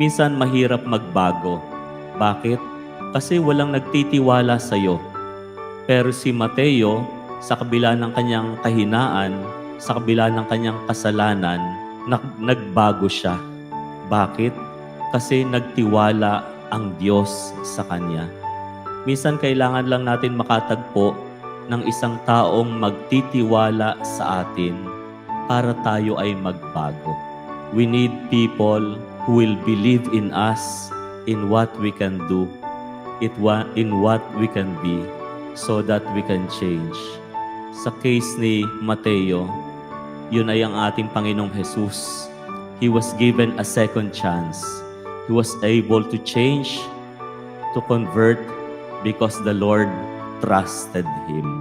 minsan mahirap magbago. Bakit? Kasi walang nagtitiwala sa iyo. Pero si Mateo, sa kabila ng kanyang kahinaan, sa kabila ng kanyang kasalanan, nag- nagbago siya. Bakit? Kasi nagtiwala ang Diyos sa kanya. Minsan kailangan lang natin makatagpo ng isang taong magtitiwala sa atin para tayo ay magbago. We need people who will believe in us, in what we can do, it in what we can be, so that we can change. Sa case ni Mateo, yun ay ang ating Panginoong Jesus. He was given a second chance. He was able to change, to convert, because the Lord trusted him.